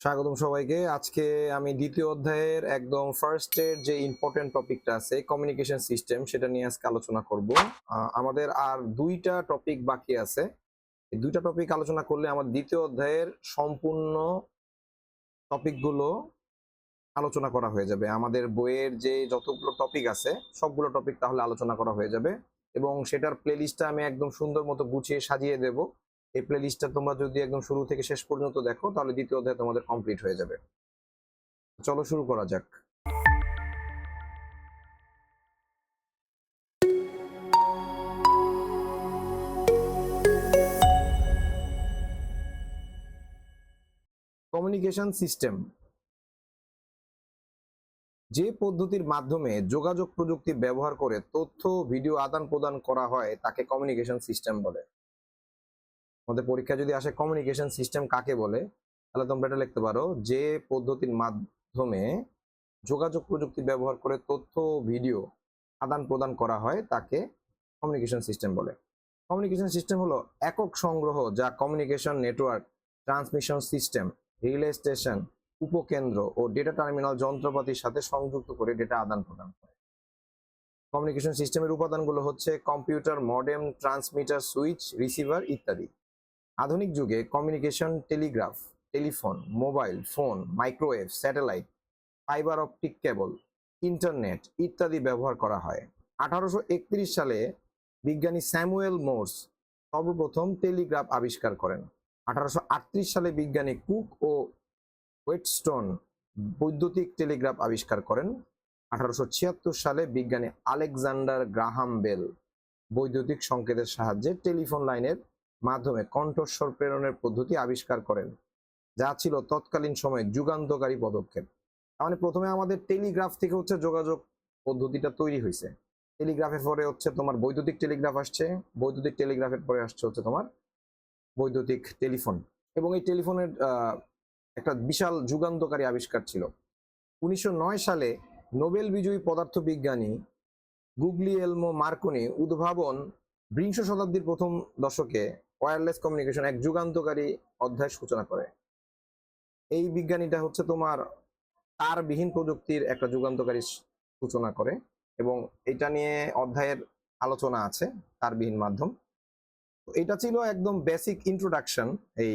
স্বাগতম সবাইকে। আজকে আমি দ্বিতীয় অধ্যায়ের একদম ফার্স্ট এর যে ইম্পর্টেন্ট টপিকটা আছে কমিউনিকেশন সিস্টেম সেটা নিয়ে আজকে আলোচনা করব। আমাদের আর দুইটা টপিক বাকি আছে। দুইটা টপিক আলোচনা করলে আমার দ্বিতীয় অধ্যায়ের সম্পূর্ণ টপিকগুলো আলোচনা করা হয়ে যাবে। আমাদের বইয়ের যে যতগুলো টপিক আছে, সবগুলো টপিক তাহলে আলোচনা করা হয়ে যাবে এবং সেটার প্লেলিস্টটা আমি একদম সুন্দর মতো গুছিয়ে সাজিয়ে দেব। এই প্লেলিস্টটা তোমরা যদি একদম শুরু থেকে শেষ পর্যন্ত দেখো, তাহলে দ্বিতীয় অধ্যায় তোমাদের কমপ্লিট হয়ে যাবে। চলো শুরু করা যাক। কমিউনিকেশন সিস্টেম যে পদ্ধতির মাধ্যমে যোগাযোগ প্রযুক্তি ব্যবহার করে তথ্য, ভিডিও আদান প্রদান করা হয়, তাকে কমিউনিকেশন সিস্টেম বলে। আমাদের পরীক্ষা যদি আসে কমিউনিকেশন সিস্টেম কাকে বলে, তাহলে তোমরা এটা লিখতে পারো যে পদ্ধতির মাধ্যমে যোগাযোগ প্রযুক্তি ব্যবহার করে তথ্য ভিডিও আদান প্রদান করা হয় তাকে কমিউনিকেশন সিস্টেম বলে। কমিউনিকেশন সিস্টেম হলো একক সংগ্রহ যা communication network transmission system relay station উপকেন্দ্র ও ডেটা টার্মিনাল যন্ত্রপাতির সাথে সংযুক্ত করে ডেটা আদান প্রদান করে। কমিউনিকেশন সিস্টেমের উপাদানগুলো হচ্ছে computer modem transmitter switch receiver ইত্যাদি। আধুনিক যুগে communication telegraph telephone mobile phone microwave satellite fibre optic cable internet ইত্যাদি ব্যবহার করা হয়। আঠারোশো একত্রিশ সালে বিজ্ঞানী স্যামুয়েল মোর্স সর্বপ্রথম টেলিগ্রাফ আবিষ্কার করেন। আঠারোশো আটত্রিশ সালে বিজ্ঞানী কুক ও ওয়েটস্টোন বৈদ্যুতিক টেলিগ্রাফ আবিষ্কার করেন। আঠারোশো ছিয়াত্তর সালে বিজ্ঞানী আলেকজান্ডার গ্রাহাম বেল বৈদ্যুতিক সংকেতের সাহায্যে টেলিফোন লাইনের মাধ্যমে কণ্ঠস্বর প্রেরণের পদ্ধতি আবিষ্কার করেন, যা ছিল তৎকালীন সময়ে যুগান্তকারী পদক্ষেপ। মানে প্রথমে আমাদের টেলিগ্রাফ থেকে হচ্ছে যোগাযোগ পদ্ধতিটা তৈরি হয়েছে টেলিগ্রাফের পরে হচ্ছে তোমার বৈদ্যুতিক টেলিগ্রাফ আসছে, বৈদ্যুতিক টেলিগ্রাফের পরে আসছে হচ্ছে তোমার বৈদ্যুতিক টেলিফোন। এবং এই টেলিফোনের একটা বিশাল যুগান্তকারী আবিষ্কার ছিল। উনিশশো নয় সালে নোবেল বিজয়ী পদার্থবিজ্ঞানী গুগলিয়েলমো মার্কনি উদ্ভাবন বিংশ শতাব্দীর প্রথম দশকে ওয়্যারলেস কমিউনিকেশন এক যুগান্তকারী অধ্যায় সূচনা করে। এই বিজ্ঞানীটা হচ্ছে তোমার তারবিহীন প্রযুক্তির একটা যুগান্তকারী সূচনা করে এবং এটা নিয়ে অধ্যায়ের আলোচনা আছে তারবিহীন মাধ্যম। তো এটা ছিল একদম বেসিক ইন্ট্রোডাকশন এই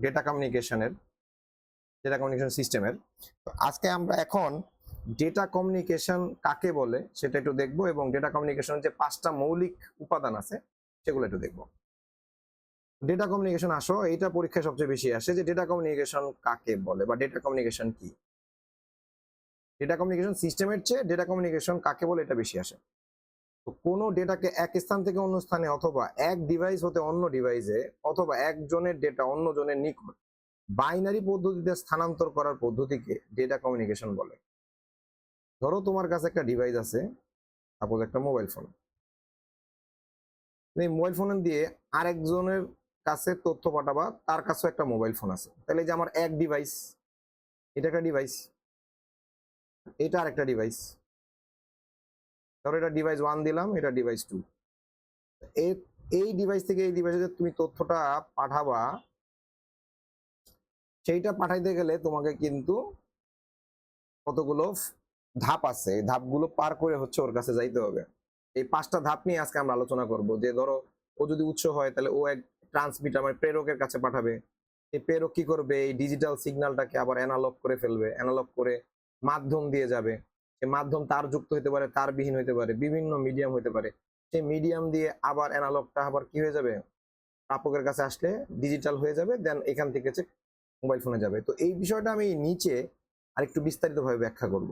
ডেটা কমিউনিকেশনের ডেটা কমিউনিকেশন সিস্টেমের তো আজকে আমরা এখন ডেটা কমিউনিকেশন কাকে বলে সেটা একটু দেখব এবং ডেটা কমিউনিকেশনের যে পাঁচটা মৌলিক উপাদান আছে সেগুলো একটু দেখব। ডেটা কমিউনিকেশন আসো এটা পরীক্ষায় সবচেয়ে বেশি আসে যে ডেটা কমিউনিকেশন কাকে বলে বা ডেটা কমিউনিকেশন কি? ডেটা কমিউনিকেশন সিস্টেমের চেয়ে ডেটা কমিউনিকেশন কাকে বলে এটা বেশি আসে। তো কোনো ডেটাকে এক স্থান থেকে অন্য স্থানে অথবা এক ডিভাইস হতে অন্য ডিভাইসে অথবা একজনের ডেটা অন্য জনের নিকট বাইনারি পদ্ধতিতে স্থানান্তর করার পদ্ধতিকে ডেটা কমিউনিকেশন বলে। ধরো তোমার কাছে একটা ডিভাইস আছে সাপোজ একটা মোবাইল ফোন এই মোবাইল ফোন দিয়ে আরেকজনের কাছে তথ্য পাঠাবা, তার কাছেও একটা মোবাইল ফোন আছে। তাহলে যে আমার এক ডিভাইস এটা একটা ডিভাইস এটা আরেকটা ডিভাইস ধরো এটা ডিভাইস ওয়ান দিলাম, এটা ডিভাইস টু এই ডিভাইস থেকে এই ডিভাইসে তুমি তথ্যটা পাঠাবা, সেইটা পাঠাইতে গেলে তোমাকে কিন্তু কতগুলো ধাপ আছে। এই ধাপগুলো পার করে হচ্ছে ওর কাছে যাইতে হবে। এই পাঁচটা ধাপ নিয়ে আজকে আমরা আলোচনা করব। যে ধরো, ও যদি উৎস হয়, তাহলে ও এক ট্রান্সমিটার মানে প্রেরকের কাছে পাঠাবে। এই প্রেরক কি করবে? এই ডিজিটাল সিগন্যালটাকে আবার অ্যানালগ করে ফেলবে। অ্যানালগ করে মাধ্যম দিয়ে যাবে। সেই মাধ্যম তার যুক্ত হতে পারে, তার বিহীন হতে পারে, বিভিন্ন মিডিয়াম হতে পারে। সেই মিডিয়াম দিয়ে আবার অ্যানালগটা আবার কি হয়ে যাবে? প্রাপকের কাছে আসলে ডিজিটাল হয়ে যাবে দেন এখান থেকে হচ্ছে মোবাইল ফোনে যাবে। তো এই বিষয়টা আমি নিচে আরেকটু বিস্তারিতভাবে ব্যাখ্যা করব।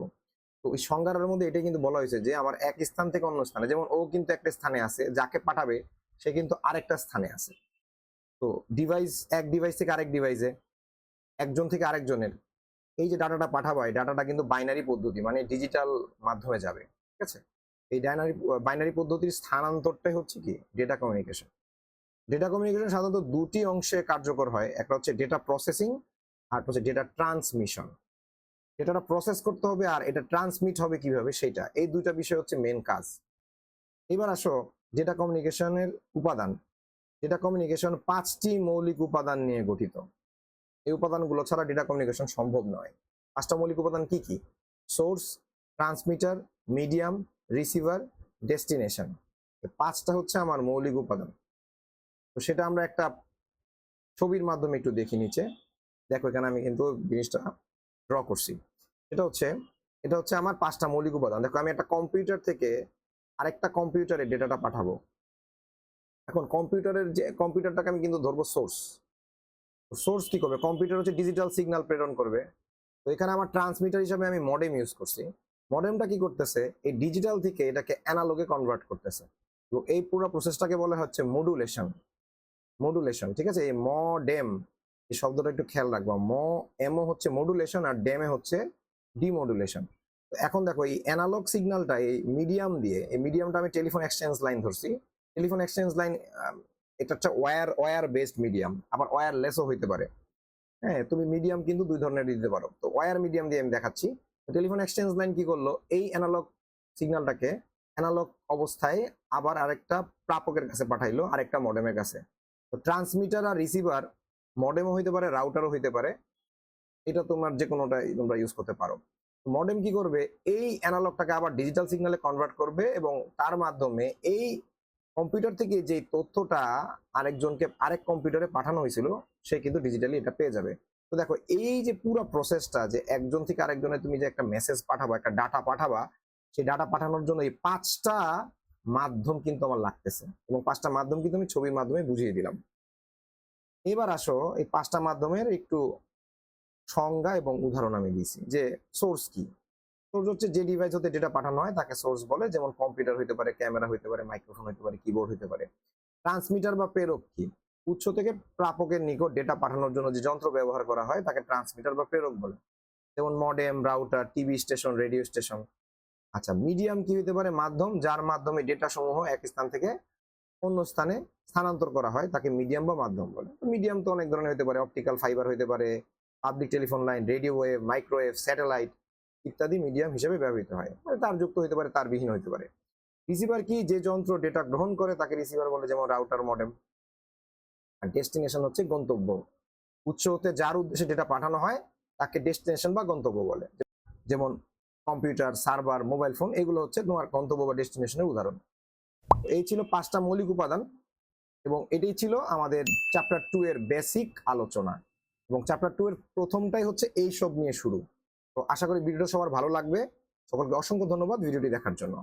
তো ওই সংজ্ঞাটার মধ্যে এটাই কিন্তু বলা হয়েছে যে আমার এক স্থান থেকে অন্য স্থানে, যেমন ও কিন্তু একটা স্থানে আছে, যাকে পাঠাবে, সে কিন্তু আরেকটা স্থানে আছে। তো ডিভাইস এক ডিভাইস থেকে আরেক ডিভাইসে একজন থেকে আরেকজনের, এই যে ডাটাটা পাঠাবো, এই ডাটাটা কিন্তু বাইনারি পদ্ধতি মানে ডিজিটাল মাধ্যমে যাবে, ঠিক আছে? এই ডাইনারি বাইনারি পদ্ধতির স্থানান্তরটাই হচ্ছে কি? ডেটা কমিউনিকেশন ডেটা কমিউনিকেশন সাধারণত দুটি অংশে কার্যকর হয়, একটা হচ্ছে ডেটা প্রসেসিং আর হচ্ছে ডেটা ট্রান্সমিশন ডেটাটা প্রসেস করতে হবে, আর এটা ট্রান্সমিট হবে কীভাবে? সেটা এই দুইটা বিষয় হচ্ছে মেন কাজ। এবার আসো ডেটা কমিউনিকেশনের উপাদান। ডেটা কমিউনিকেশন পাঁচটি মৌলিক উপাদান নিয়ে গঠিত। এই উপাদানগুলো ছাড়া ডেটা কমিউনিকেশন সম্ভব নয়। পাঁচটা মৌলিক উপাদান কি কি? Source transmitter medium receiver destination পাঁচটা হচ্ছে আমার মৌলিক উপাদান। তো সেটা আমরা একটা ছবির মাধ্যমে একটু দেখি নিচে। দেখো এখানে আমি কিন্তু জিনিসটা ড্র করছি। এটা হচ্ছে এটা হচ্ছে আমার পাঁচটা মৌলিক উপাদান। দেখো আমি একটা কম্পিউটার থেকে আরেকটা কম্পিউটারে ডেটাটা পাঠাবো। এখন কম্পিউটারের যে, কম্পিউটারটাকে আমি কিন্তু ধরবো সোর্স সোর্স কি করবে? কম্পিউটার হচ্ছে ডিজিটাল সিগন্যাল প্রেরণ করবে। তো এখানে আমার ট্রান্সমিটার হিসাবে আমি মডেম ইউজ করছি। মডেমটা কি করতেছে? এই ডিজিটাল থেকে এটাকে অ্যানালগে কনভার্ট করতেছে। এবং এই পুরো প্রসেসটাকে বলা হচ্ছে মডুলেশন মডুলেশন ঠিক আছে? এই মডেম এই শব্দটা একটু খেয়াল রাখব। ম এমও হচ্ছে মডুলেশন আর ডেমে হচ্ছে ডিমডুলেশন এখন দেখো, এই অ্যানালগ সিগন্যালটা এই মিডিয়াম দিয়ে, এই মিডিয়ামটা আমি টেলিফোন এক্সচেঞ্জ লাইন ধরছি। টেলিফোন এক্সচেঞ্জ লাইন এটা হচ্ছে ওয়্যার ওয়্যার বেসড মিডিয়াম আবার ওয়্যারলেসও হইতে পারে। হ্যাঁ তুমি মিডিয়াম কিন্তু দুই ধরনের দিতে পারো। তো ওয়ার মিডিয়াম দিয়ে আমি দেখাচ্ছি। টেলিফোন এক্সচেঞ্জ লাইন কি করল? এই অ্যানালগ সিগন্যালটাকে অ্যানালগ অবস্থায় আবার আরেকটা প্রাপকের কাছে পাঠাইলো, আরেকটা মডেমের কাছে। তো ট্রান্সমিটার আর রিসিভার মডেমও হইতে পারে রাউটারও হইতে পারে। এটা তোমার যে কোনোটাই তোমরা ইউজ করতে পারো। মডেম কি করবে? এই অ্যানালগটাকে আবার ডিজিটাল সিগন্যালে কনভার্ট করবে এবং তার মাধ্যমে এই কম্পিউটার থেকে যে তথ্যটা আরেকজনকে, আরেক কম্পিউটারে পাঠানো হয়েছিল, সে কিন্তু ডিজিটালি এটা পেয়ে যাবে। তো দেখো, এই যে পুরো প্রসেসটা যে একজন থেকে আরেকজনে তুমি যে একটা মেসেজ পাঠাবা, একটা ডাটা পাঠাবা, সেই ডাটা পাঠানোর জন্য এই পাঁচটা মাধ্যম কিন্তু আমার লাগতেছে এবং পাঁচটা মাধ্যম কিন্তু আমি ছবির মাধ্যমে বুঝিয়ে দিলাম। এবার আসো, এই পাঁচটা মাধ্যমের একটু সংজ্ঞা এবং উদাহরণ আমি দিয়েছি, যে সোর্স কি? সোর্স হচ্ছে যে ডিভাইস হতে ডেটা পাঠানো হয় তাকে সোর্স বলে, যেমন কম্পিউটার হইতে পারে ক্যামেরা হইতে পারে মাইক্রোফোন হইতে পারে কিবোর্ড হইতে পারে। ট্রান্সমিটার বা প্রেরক কি? উৎস থেকে প্রাপকের নিকট ডেটা পাঠানোর জন্য যে যন্ত্র ব্যবহার করা হয় তাকে ট্রান্সমিটার বা প্রেরক বলে। যেমন modem router TV station radio station আচ্ছা মিডিয়াম কি হতে পারে? মাধ্যম, যার মাধ্যমে ডেটা সমূহ এক স্থান থেকে অন্য স্থানে স্থানান্তর করা হয়, তাকে মিডিয়াম বা মাধ্যম বলে। মিডিয়াম তো অনেক ধরনের হতে পারে অপটিক্যাল ফাইবার হতে পারে public telephone line radio wave microwave satellite ইত্যাদি মিডিয়াম হিসেবে ব্যবহৃত হয়। মানে তার যুক্ত হতে পারে, তার বিহীন হতে পারে। রিসিভার কি যে যন্ত্র ডেটা গ্রহণ করে, তাকে রিসিভার বলে যেমন রাউটার মডেম আর ডেস্টিনেশন হচ্ছে গন্তব্য। উৎস হতে যার উদ্দেশ্যে ডেটা পাঠানো হয়, তাকে ডেস্টিনেশন বা গন্তব্য বলে। যেমন কম্পিউটার সার্ভার মোবাইল ফোন এগুলো হচ্ছে তোমার গন্তব্য বা ডেস্টিনেশনের উদাহরণ। এই ছিল পাঁচটা মৌলিক উপাদান এবং এটাই ছিল আমাদের চ্যাপ্টার টু এর বেসিক আলোচনা। এবং চ্যাপ্টার টু এর প্রথমটাই হচ্ছে এই সব নিয়ে শুরু। তো আশা করি ভিডিওটা সবার ভালো লাগবে। সকলকে অসংখ্য ধন্যবাদ ভিডিওটি দেখার জন্য।